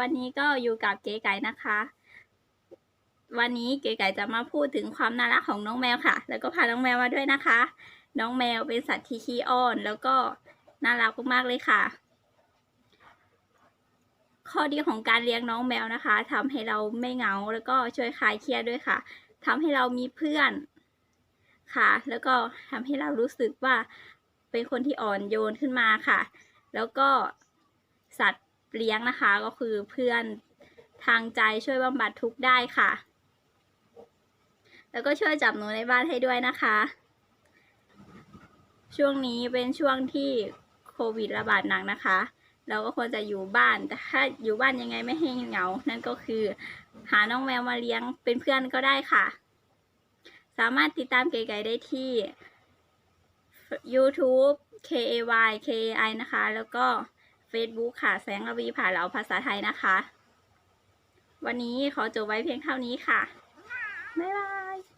วันนี้ก็อยู่กับเก๋ไก่นะคะ วันนี้เก๋ไก่จะมาพูดถึงความน่ารักของน้องแมวค่ะ แล้วก็พาน้องแมวมาด้วยนะคะ น้องแมวเป็นสัตว์ที่ขี้อ้อน แล้วก็น่ารักมากๆเลยค่ะ ข้อดีของการเลี้ยงน้องแมวนะคะทำให้เราไม่เหงาแล้วก็ช่วยคลายเครียดด้วยค่ะทำให้เรามีเพื่อนค่ะ แล้วก็ทำให้เรารู้สึกว่าเป็นคนที่อ่อนโยนขึ้นมาค่ะ แล้วก็สัตว์ เลี้ยงนะคะ ก็คือเพื่อนทางใจช่วยบำบัดทุกข์ได้ค่ะ แล้วก็ช่วยจับหนูในบ้านให้ด้วยนะคะ ช่วงนี้เป็นช่วงที่โควิดระบาดหนักนะคะ เราก็ควรจะอยู่บ้าน แต่ถ้าอยู่บ้านยังไงไม่ให้เหงา นั่นก็คือหาน้องแมวมาเลี้ยงเป็นเพื่อนก็ได้ค่ะ สามารถติดตามเก๋ไก่ได้ที่ YouTube K A Y K A I นะคะ แล้วก็ Facebook ค่ะ แสงระวีผ่าเหลาภาษาไทยนะคะ วันนี้ขอจบไว้เพียงเท่านี้ค่ะ บ๊ายบาย